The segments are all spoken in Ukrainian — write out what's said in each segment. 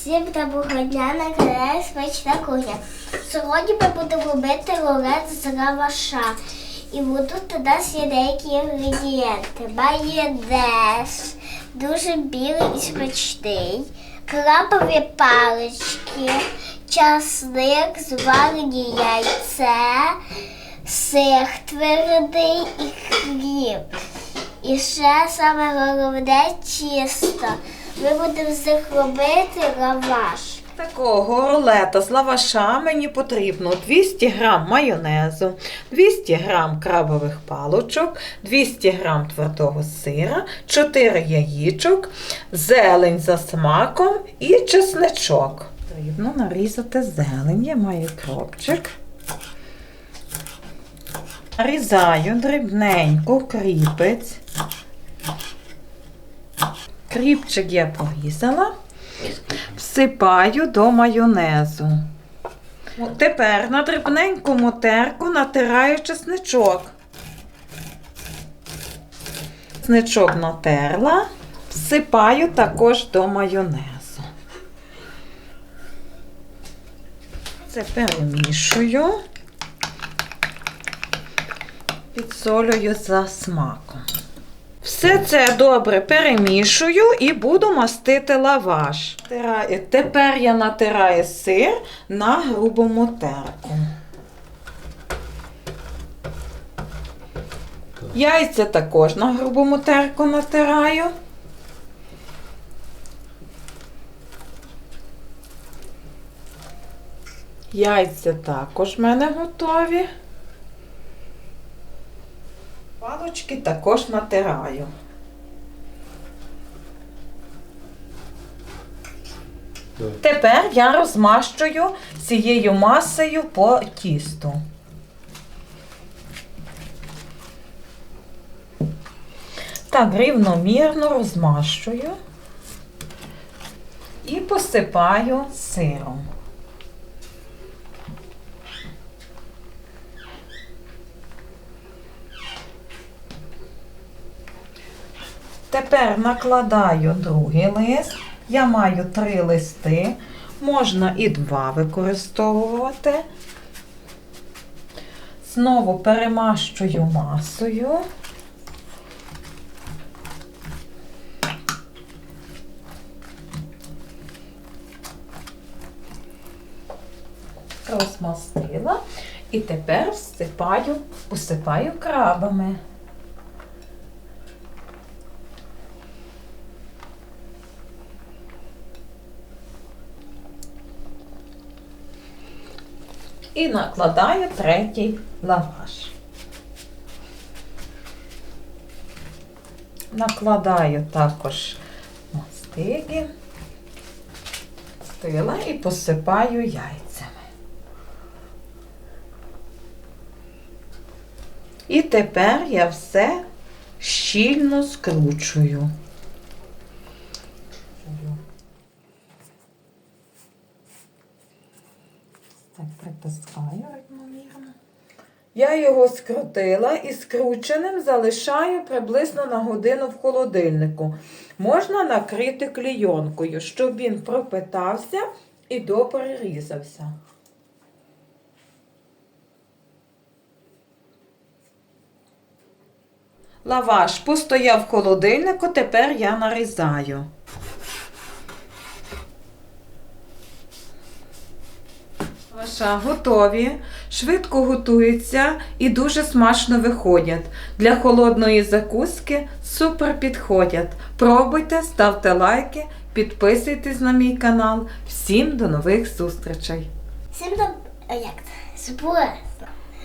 Всім доброго дня на каналі Смачна кухня. Сьогодні ми будемо робити рулет з лаваша. І тут у нас є деякі інгредієнти. Майонез, дуже білий і смачний, крабові палички, часник, зварені яйця, сир твердий і хліб. І ще саме головне тісто. Ми будемо з них робити лаваш. Такого рулета з лаваша мені потрібно 200 г майонезу, 200 г крабових палочок, 200 г твердого сира, 4 яєчок, зелень за смаком і чесничок. Потрібно нарізати зелень. Я маю кропчик. Нарізаю дрібненько кріпець. Кріпчик я порізала. Всипаю до майонезу. Тепер на дрібненькому терку натираю чесничок. Чесничок натерла, всипаю також до майонезу. Це перемішую, підсолюю за смаком. Все це добре перемішую і буду мастити лаваш. Тепер я натираю сир на грубому терку. Яйця також на грубому терку натираю. Яйця також в мене готові. Палочки також натираю. Тепер я розмащую цією масою по тісту. Так, рівномірно розмащую і посипаю сиром. Тепер накладаю другий лист. Я маю три листи. Можна і два використовувати. Знову перемащую масою. Розмастила. І тепер всипаю, посипаю крабами. І накладаю третій лаваш. Накладаю також мастики, стила і посипаю яйцями. І тепер я все щільно скручую. Так, притискаю рівномірно. Я його скрутила і скрученим залишаю приблизно на годину в холодильнику. Можна накрити клійонкою, щоб він пропитався і доперерізався. Лаваш постояв в холодильнику, тепер я нарізаю. Лаваша готові, швидко готуються і дуже смачно виходять. Для холодної закуски супер підходять. Пробуйте, ставте лайки, підписуйтесь на мій канал. Всім до нових зустрічей! Всім доб... а, як це?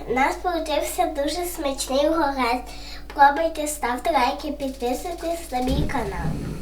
У нас вийшов дуже смачний горет. Пробуйте, ставте лайки, підписуйтесь на мій канал.